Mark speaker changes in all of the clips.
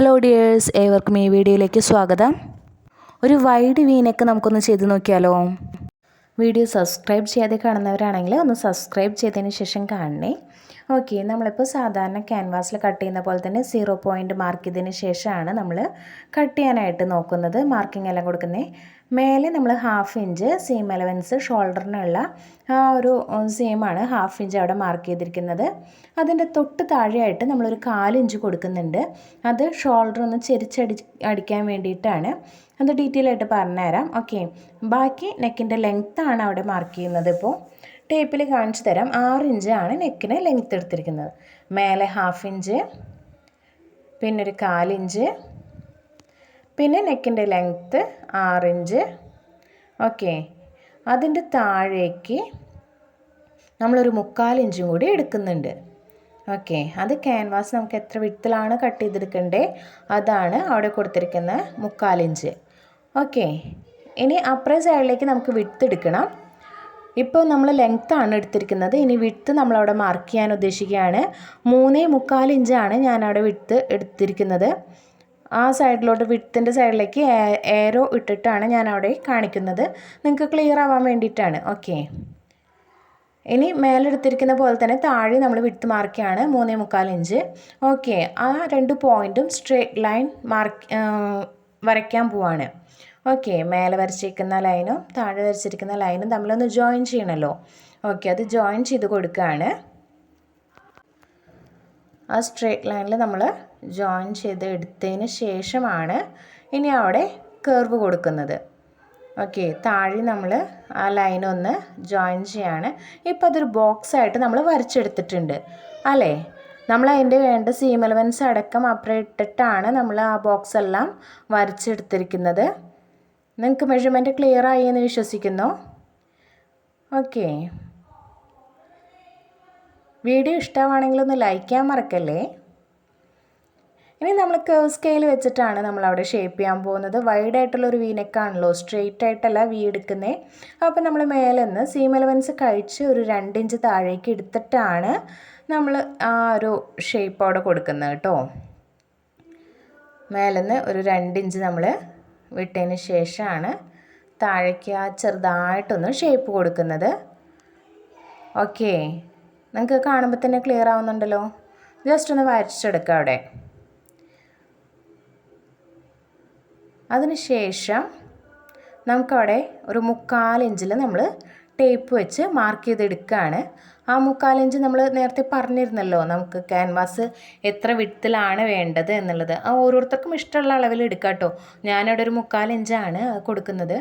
Speaker 1: Hello dears ഏവർക്കും ഈ വീഡിയോയിലേക്ക് സ്വാഗതം. ഒരു വൈഡ് വീനൊക്കെ നമുക്കൊന്ന് ചെയ്ത് നോക്കിയാലോ? വീഡിയോ സബ്സ്ക്രൈബ് ചെയ്യാതെ കാണുന്നവരാണെങ്കിൽ ഒന്ന് സബ്സ്ക്രൈബ് ചെയ്തതിന് ശേഷം കാണണേ. ഓക്കെ നമ്മളിപ്പോൾ സാധാരണ ക്യാൻവാസിൽ കട്ട് ചെയ്യുന്ന പോലെ തന്നെ സീറോ പോയിന്റ് മാർക്ക് ചെയ്തതിന് ശേഷമാണ് നമ്മൾ കട്ട് ചെയ്യാനായിട്ട് നോക്കുന്നത്. മാർക്കിംഗ് എല്ലാം കൊടുക്കുന്നത് മേലെ നമ്മൾ ഹാഫ് ഇഞ്ച് സീം എലവൻസ് ഷോൾഡറിനുള്ള ആ ഒരു സെയിമാണ് ഹാഫ് ഇഞ്ച് അവിടെ മാർക്ക് ചെയ്തിരിക്കുന്നത്. അതിന്റെ തൊട്ട് താഴെയായിട്ട് നമ്മളൊരു കാലിഞ്ച് കൊടുക്കുന്നുണ്ട്. അത് ഷോൾഡർ ഒന്ന് ചെരിച്ചടി അടിക്കാൻ വേണ്ടിയിട്ടാണ്. അത് ഡീറ്റെയിൽ ആയിട്ട് പറഞ്ഞുതരാം. ഓക്കെ ബാക്കി നെക്കിന്റെ ലെങ്ത്താണ് അവിടെ മാർക്ക് ചെയ്യുന്നത് ഇപ്പോൾ. ടേപ്പിൽ കാണിച്ചു തരാം. ആറ് ആണ് നെക്കിന് ലെങ്ത്ത് എടുത്തിരിക്കുന്നത്. മേലെ ഹാഫ് ഇഞ്ച് പിന്നെ ഒരു കാലിഞ്ച് പിന്നെ നെക്കിന്റെ ലെങ്ത്ത് ആറിഞ്ച് ഓക്കെ അതിന്റെ താഴേക്ക് നമ്മളൊരു മുക്കാൽ ഇഞ്ചും കൂടി എടുക്കുന്നുണ്ട്. ഓക്കെ അത് ക്യാൻവാസ് നമുക്ക് എത്ര വിട്ടിലാണ് കട്ട് ചെയ്തെടുക്കേണ്ടത് അതാണ് അവിടെ കൊടുത്തിരിക്കുന്ന മുക്കാലിഞ്ച് ഓക്കെ ഇനി അപ്പുറം സൈഡിലേക്ക് നമുക്ക് വിട്ട് എടുക്കണം. ഇപ്പോൾ നമ്മൾ ലെങ്ത് ആണ് എടുത്തിരിക്കുന്നത്. ഇനി വിട്ത്ത് നമ്മളവിടെ മാർക്ക് ചെയ്യാൻ ഉദ്ദേശിക്കുകയാണ്. മൂന്നേ മുക്കാൽ ഇഞ്ചാണ് ഞാനവിടെ വിട്ത്ത് എടുത്തിരിക്കുന്നത്. ആ സൈഡിലോട്ട് വിട്ത്തിന്റെ സൈഡിലേക്ക് ഏരോ ഇട്ടിട്ടാണ് ഞാൻ അവിടെ കാണിക്കുന്നത്. നിങ്ങൾക്ക് ക്ലിയർ ആവാൻ വേണ്ടിയിട്ടാണ്. ഓക്കെ ഇനി മേലെടുത്തിരിക്കുന്ന പോലെ തന്നെ താഴെ നമ്മൾ വിട്ട് മാർക്കാണ് മൂന്നേ മുക്കാൽ ഇഞ്ച് ഓക്കെ ആ രണ്ട് പോയിന്റും സ്ട്രേറ്റ് ലൈൻ മാർക്ക് വരയ്ക്കാൻ പോവാണ്. ഓക്കെ മേലെ വരച്ചിരിക്കുന്ന ലൈനും താഴെ വരച്ചിരിക്കുന്ന ലൈനും തമ്മിലൊന്ന് ജോയിൻ ചെയ്യണമല്ലോ ഓക്കെ അത് ജോയിൻ ചെയ്ത് കൊടുക്കുകയാണ് ആ സ്ട്രേറ്റ് ലൈനിൽ നമ്മൾ ജോയിൻ ചെയ്ത് എടുത്തതിന് ശേഷമാണ് ഇനി അവിടെ കേർവ് കൊടുക്കുന്നത്. ഓക്കെ താഴെ നമ്മൾ ആ ലൈൻ ഒന്ന് ജോയിൻ ചെയ്യാണ്. ഇപ്പോൾ അതൊരു ബോക്സായിട്ട് നമ്മൾ വരച്ചെടുത്തിട്ടുണ്ട്. അല്ലേ? നമ്മൾ അതിന്റെ വേണ്ട സീം എലവൻസ് അടക്കം അപ്പുറം ഇട്ടിട്ടാണ് നമ്മൾ ആ ബോക്സ് എല്ലാം വരച്ചെടുത്തിരിക്കുന്നത്. നിങ്ങൾക്ക് മെഷർമെന്റ് ക്ലിയർ ആയി എന്ന് വിശ്വസിക്കുന്നു. ഓക്കെ വീഡിയോ ഇഷ്ടമാണെങ്കിൽ ഒന്ന് ലൈക്ക് ചെയ്യാൻ മറക്കല്ലേ? ഇനി നമ്മൾ കേവ് സ്കെയിൽ വെച്ചിട്ടാണ് നമ്മൾ അവിടെ ഷേപ്പ് ചെയ്യാൻ പോകുന്നത്. വൈഡ് ആയിട്ടുള്ള ഒരു വീനെക്കാണല്ലോ സ്ട്രെയിറ്റ് ആയിട്ടല്ല വീ എടുക്കുന്നത് അപ്പോൾ നമ്മൾ മേലെ നിന്ന് സീം എലവൻസ് കഴിച്ച് ഒരു രണ്ട് ഇഞ്ച് താഴേക്ക് എടുത്തിട്ടാണ് നമ്മൾ ആ ഒരു ഷേപ്പ് അവിടെ കൊടുക്കുന്നത് കേട്ടോ. മേലെ നിന്ന് ഒരു രണ്ട് ഇഞ്ച് നമ്മൾ വിട്ടതിന് ശേഷമാണ് താഴേക്ക് ആ ചെറുതായിട്ടൊന്ന് ഷേപ്പ് കൊടുക്കുന്നത്. ഓക്കേ നിങ്ങൾക്ക് കാണുമ്പോൾ തന്നെ ക്ലിയർ ആവുന്നുണ്ടല്ലോ. ജസ്റ്റ് ഒന്ന് വരച്ചെടുക്കുക അവിടെ. അതിനുശേഷം നമുക്കവിടെ ഒരു മുക്കാലിഞ്ചിൽ നമ്മൾ ടേപ്പ് വെച്ച് മാർക്ക് ചെയ്തെടുക്കുകയാണ്. ആ മുക്കാലിഞ്ച് നമ്മൾ നേരത്തെ പറഞ്ഞിരുന്നല്ലോ നമുക്ക് ക്യാൻവാസ് എത്ര വിട്ടിലാണ് വേണ്ടത് എന്നുള്ളത്. ആ ഓരോരുത്തർക്കും ഇഷ്ടമുള്ള അളവിൽ എടുക്കാം കേട്ടോ. ഞാനവിടെ ഒരു മുക്കാലിഞ്ചാണ് കൊടുക്കുന്നത്.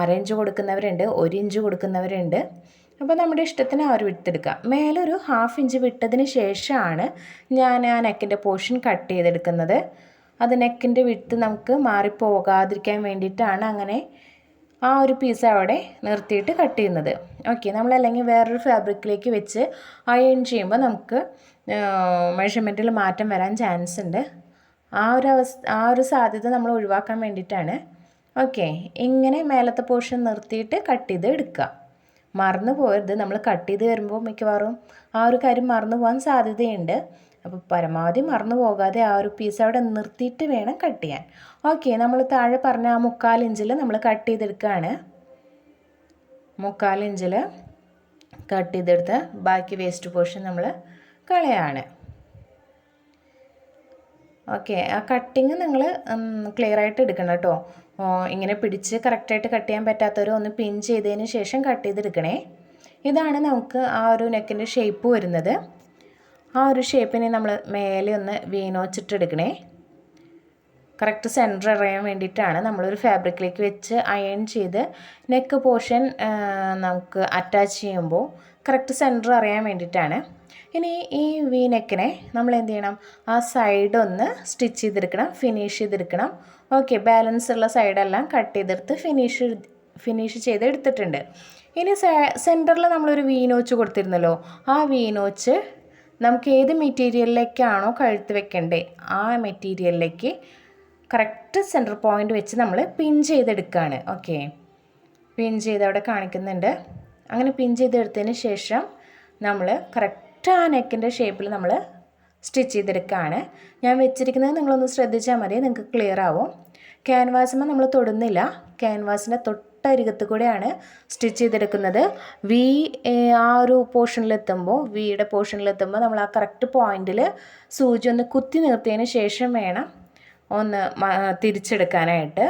Speaker 1: അരയിഞ്ച് കൊടുക്കുന്നവരുണ്ട് ഒരു ഇഞ്ച് കൊടുക്കുന്നവരുണ്ട്. അപ്പോൾ നമ്മുടെ ഇഷ്ടത്തിന് ആ ഒരു വിട്ടെടുക്കുക മേലൊരു ഹാഫ് ഇഞ്ച് വിട്ടതിന് ശേഷമാണ് ഞാൻ ആ നെക്കിന്റെ പോർഷൻ കട്ട് ചെയ്തെടുക്കുന്നത്. അത് നെക്കിന്റെ വിട്ട് നമുക്ക് മാറിപ്പോകാതിരിക്കാൻ വേണ്ടിയിട്ടാണ് അങ്ങനെ ആ ഒരു പീസ് അവിടെ നിർത്തിയിട്ട് കട്ട് ചെയ്യുന്നത്. ഓക്കെ നമ്മളല്ലെങ്കിൽ വേറൊരു ഫാബ്രിക്കിലേക്ക് വെച്ച് അയൺ ചെയ്യുമ്പോൾ നമുക്ക് മെഷർമെന്റിൽ മാറ്റം വരാൻ ചാൻസ് ഉണ്ട്. ആ ഒരു അവസ്ഥ ആ ഒരു സാധ്യത നമ്മൾ ഒഴിവാക്കാൻ വേണ്ടിയിട്ടാണ്. ഓക്കെ ഇങ്ങനെ മേലത്തെ പോർഷൻ നിർത്തിയിട്ട് കട്ട് ചെയ്ത് എടുക്കുക. മറന്നു പോയത് നമ്മൾ കട്ട് ചെയ്ത് വരുമ്പോൾ മിക്കവാറും ആ ഒരു കാര്യം മറന്നു പോകാൻ സാധ്യതയുണ്ട്. അപ്പോൾ പരമാവധി മറന്നു പോകാതെ ആ ഒരു പീസ് അവിടെ നിർത്തിയിട്ട് വേണം കട്ട് ചെയ്യാൻ. ഓക്കെ നമ്മൾ താഴെ പറഞ്ഞ ആ മുക്കാൽ ഇഞ്ചിൽ നമ്മൾ കട്ട് ചെയ്തെടുക്കുകയാണ് മുക്കാൽ ഇഞ്ചിൽ കട്ട് ചെയ്തെടുത്ത് ബാക്കി വേസ്റ്റ് പോർഷൻ നമ്മൾ കളയാണ്. ഓക്കെ ആ കട്ടിങ് നിങ്ങൾ ക്ലിയർ ആയിട്ട് എടുക്കണം കേട്ടോ. ഇങ്ങനെ പിടിച്ച് കറക്റ്റായിട്ട് കട്ട് ചെയ്യാൻ പറ്റാത്തവർ ഒന്ന് പിൻ ചെയ്തതിന് ശേഷം കട്ട് ചെയ്തെടുക്കണേ. ഇതാണ് നമുക്ക് ആ ഒരു നെക്കിന്റെ ഷേപ്പ് വരുന്നത്. ആ ഒരു ഷേപ്പിനെ നമ്മൾ മേലെ ഒന്ന് വീനോച്ചിട്ടെടുക്കണേ കറക്റ്റ് സെന്റർ അറിയാൻ വേണ്ടിയിട്ടാണ് നമ്മളൊരു ഫാബ്രിക്കിലേക്ക് വെച്ച് അയൺ ചെയ്ത് നെക്ക് പോർഷൻ നമുക്ക് അറ്റാച്ച് ചെയ്യുമ്പോൾ കറക്റ്റ് സെന്റർ അറിയാൻ വേണ്ടിയിട്ടാണ്. ഇനി ഈ വി നെക്കിനെ നമ്മൾ എന്ത് ചെയ്യണം? ആ സൈഡ് ഒന്ന് സ്റ്റിച്ച് ചെയ്തെടുക്കണം ഫിനിഷ് ചെയ്തെടുക്കണം. ഓക്കെ ബാലൻസ് ഉള്ള സൈഡെല്ലാം കട്ട് ചെയ്തെടുത്ത് ഫിനിഷ് ഫിനിഷ് ചെയ്ത് എടുത്തിട്ടുണ്ട്. ഇനി സെന്ററിൽ നമ്മളൊരു വീനോച്ച് കൊടുത്തിരുന്നല്ലോ ആ വീനോച്ച് നമുക്ക് ഏത് മെറ്റീരിയലിലേക്കാണോ കഴുത്ത് വെക്കേണ്ടത് ആ മെറ്റീരിയലിലേക്ക് കറക്റ്റ് സെന്റർ പോയിന്റ് വെച്ച് നമ്മൾ പിൻ ചെയ്തെടുക്കുകയാണ് ഓക്കെ പിൻ ചെയ്ത് അവിടെ കാണിക്കുന്നുണ്ട്. അങ്ങനെ പിൻ ചെയ്തെടുത്തതിന് ശേഷം നമ്മൾ കറക്റ്റ് ആ നെക്കിന്റെ ഷേപ്പിൽ നമ്മൾ സ്റ്റിച്ച് ചെയ്തെടുക്കുകയാണ് ഞാൻ വെച്ചിരിക്കുന്നത് നിങ്ങളൊന്ന് ശ്രദ്ധിച്ചാൽ മതി നിങ്ങൾക്ക് ക്ലിയർ ആവും. ക്യാൻവാസുമ്പോൾ നമ്മൾ തൊടുന്നില്ല. ക്യാൻവാസിന്റെ തൊട്ടരികത്ത് കൂടെയാണ് സ്റ്റിച്ച് ചെയ്തെടുക്കുന്നത്. വി ആ ഒരു പോർഷനിലെത്തുമ്പോൾ വിയുടെ പോർഷനിലെത്തുമ്പോൾ നമ്മൾ ആ കറക്റ്റ് പോയിന്റിൽ സൂചി ഒന്ന് കുത്തി നിർത്തിയതിന് ശേഷം വേണം ഒന്ന് തിരിച്ചെടുക്കാനായിട്ട്.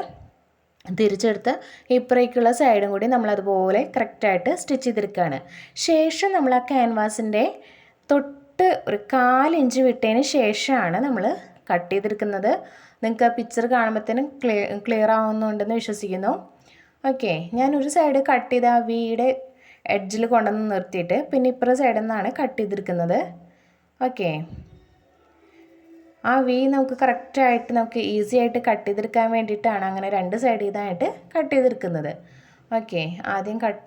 Speaker 1: തിരിച്ചെടുത്ത് ഇപ്പുറേക്കുള്ള സൈഡും കൂടി നമ്മളതുപോലെ കറക്റ്റായിട്ട് സ്റ്റിച്ച് ചെയ്തെടുക്കുകയാണ് ശേഷം നമ്മൾ ആ ക്യാൻവാസിന്റെ തൊട്ട് ഒരു കാലിഞ്ച് വിട്ടതിന് ശേഷമാണ് നമ്മൾ കട്ട് ചെയ്തെടുക്കുന്നത്. നിങ്ങൾക്ക് ആ പിക്ചർ കാണുമ്പോഴത്തേനും ക്ലിയർ ക്ലിയർ ആവുന്നുണ്ടെന്ന് വിശ്വസിക്കുന്നു. ഓക്കെ ഞാനൊരു സൈഡ് കട്ട് ചെയ്ത് ആ വീയുടെ എഡ്ജിൽ കൊണ്ടുവന്ന് നിർത്തിയിട്ട് പിന്നെ ഇപ്പുറ സൈഡിൽ നിന്നാണ് കട്ട് ചെയ്തിരിക്കുന്നത് ഓക്കെ ആ വി നമുക്ക് കറക്റ്റായിട്ട് നമുക്ക് ഈസി ആയിട്ട് കട്ട് ചെയ്തെടുക്കാൻ വേണ്ടിയിട്ടാണ് അങ്ങനെ രണ്ട് സൈഡ് ചെയ്തായിട്ട് കട്ട് ചെയ്തെടുക്കുന്നത്. ഓക്കെ ആദ്യം കട്ട്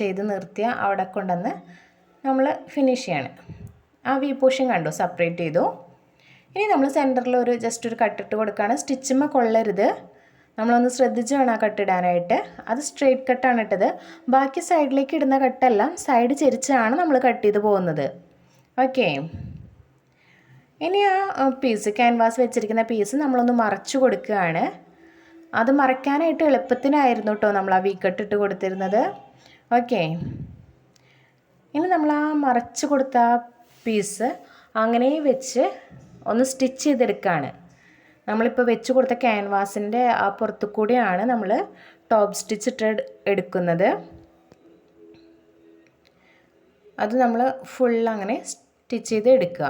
Speaker 1: ചെയ്ത് നിർത്തിയ അവിടെ കൊണ്ടുവന്ന് നമ്മൾ ഫിനിഷ് ചെയ്യാണ്. ആ വി പോഷൻ കണ്ടു? സെപ്പറേറ്റ് ചെയ്തു. ഇനി നമ്മൾ സെന്ററിൽ ഒരു ജസ്റ്റ് ഒരു കട്ടിട്ട് കൊടുക്കുകയാണ് സ്റ്റിച്ചുമ്മ കൊള്ളരുത്. നമ്മളൊന്ന് ശ്രദ്ധിച്ച് വേണം ആ കട്ടിടാനായിട്ട് അത് സ്ട്രെയിറ്റ് കട്ടാണ് ഇട്ടത്. ബാക്കി സൈഡിലേക്ക് ഇടുന്ന കട്ടെല്ലാം സൈഡ് ചെരിച്ചാണ് നമ്മൾ കട്ട് ചെയ്ത് പോകുന്നത്. ഓക്കെ ഇനി ആ പീസ് ക്യാൻവാസ് വെച്ചിരിക്കുന്ന പീസ് നമ്മളൊന്ന് മറച്ചു കൊടുക്കുകയാണ്. അത് മറയ്ക്കാനായിട്ട് എളുപ്പത്തിനായിരുന്നു കേട്ടോ നമ്മൾ ആ വീക്കട്ടിട്ട് കൊടുത്തിരുന്നത്. ഓക്കെ ഇനി നമ്മൾ ആ മറച്ചു കൊടുത്ത പീസ് അങ്ങനെ വെച്ച് ഒന്ന് സ്റ്റിച്ച് ചെയ്തെടുക്കുകയാണ് നമ്മളിപ്പോൾ വെച്ച് കൊടുത്ത ക്യാൻവാസിന്റെ ആ പുറത്തു കൂടിയാണ് നമ്മൾ ടോപ്പ് സ്റ്റിച്ച് ഇട്ട് എടുക്കുന്നത്. അത് നമ്മൾ ഫുൾ അങ്ങനെ സ്റ്റിച്ച് ചെയ്ത് എടുക്കുക.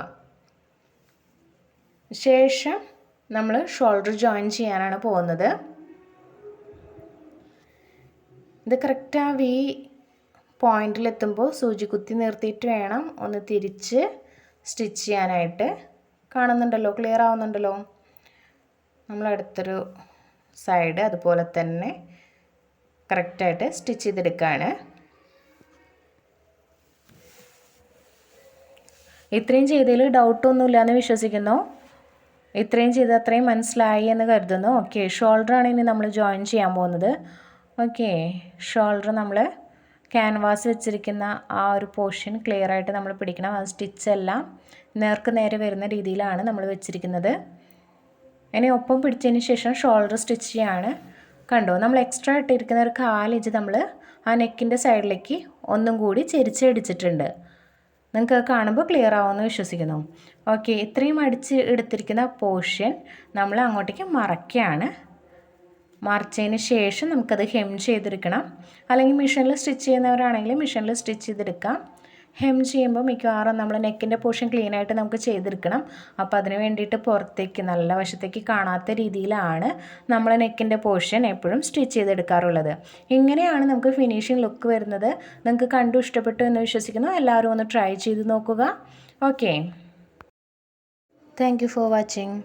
Speaker 1: ശേഷം നമ്മൾ ഷോൾഡർ ജോയിൻ ചെയ്യാനാണ് പോകുന്നത്. ഇത് കറക്റ്റ് ആ വി പോയിന്റിലെത്തുമ്പോൾ സൂചി കുത്തി നിർത്തിയിട്ട് വേണം ഒന്ന് തിരിച്ച് സ്റ്റിച്ച് ചെയ്യാനായിട്ട്. കാണുന്നുണ്ടല്ലോ? ക്ലിയർ ആവുന്നുണ്ടല്ലോ? നമ്മൾ അടുത്തൊരു സൈഡ് അതുപോലെ തന്നെ കറക്റ്റായിട്ട് സ്റ്റിച്ച് ചെയ്തെടുക്കുകയാണ് ഇത്രയും ചെയ്തതിൽ ഡൗട്ടൊന്നുമില്ല എന്ന് വിശ്വസിക്കുന്നു. ഇത്രയും ചെയ്ത് അത്രയും മനസ്സിലായി എന്ന് കരുതുന്നു. ഓക്കെ ഷോൾഡറാണ് ഇനി നമ്മൾ ജോയിൻ ചെയ്യാൻ പോകുന്നത്. ഓക്കെ ഷോൾഡർ നമ്മൾ ക്യാൻവാസ് വെച്ചിരിക്കുന്ന ആ ഒരു പോർഷൻ ക്ലിയർ ആയിട്ട് നമ്മൾ പിടിക്കണം. ആ സ്റ്റിച്ചെല്ലാം നേർക്ക് നേരെ വരുന്ന രീതിയിലാണ് നമ്മൾ വെച്ചിരിക്കുന്നത്. ഇനി ഒപ്പം പിടിച്ചതിന് ശേഷം ഷോൾഡർ സ്റ്റിച്ച് ചെയ്യാണ്. കണ്ടോ? നമ്മൾ എക്സ്ട്രാ ഇട്ടിരിക്കുന്ന ഒരു കാലിഞ്ച് നമ്മൾ ആ നെക്കിന്റെ സൈഡിലേക്ക് ഒന്നും കൂടി ചെരിച്ചടിച്ചിട്ടുണ്ട്. നിങ്ങൾക്ക് കാണുമ്പോൾ ക്ലിയർ ആവുമെന്ന് വിശ്വസിക്കുന്നു. ഓക്കെ ഇത്രയും അടിച്ച് എടുത്തിരിക്കുന്ന പോർഷൻ നമ്മൾ അങ്ങോട്ടേക്ക് മറക്കുകയാണ് മറിച്ചതിന് ശേഷം നമുക്കത് ഹെം ചെയ്തെടുക്കണം. അല്ലെങ്കിൽ മെഷീനിൽ സ്റ്റിച്ച് ചെയ്യുന്നവരാണെങ്കിൽ മെഷീനിൽ സ്റ്റിച്ച് ചെയ്തെടുക്കാം. ഹെം ചെയ്യുമ്പോൾ മിക്കവാറും നമ്മൾ നെക്കിന്റെ പോർഷൻ ക്ലീൻ ആയിട്ട് നമുക്ക് ചെയ്തെടുക്കണം. അപ്പോൾ അതിന് വേണ്ടിയിട്ട് പുറത്തേക്ക് നല്ല വശത്തേക്ക് കാണാത്ത രീതിയിലാണ് നമ്മൾ നെക്കിന്റെ പോർഷൻ എപ്പോഴും സ്റ്റിച്ച് ചെയ്തെടുക്കാറുള്ളത്. ഇങ്ങനെയാണ് നമുക്ക് ഫിനിഷിംഗ് ലുക്ക് വരുന്നത്. നിങ്ങൾക്ക് കണ്ടു ഇഷ്ടപ്പെട്ടു എന്ന് വിശ്വസിക്കുന്നു. എല്ലാവരും ഒന്ന് ട്രൈ ചെയ്ത് നോക്കുക. ഓക്കെ. Thank for watching.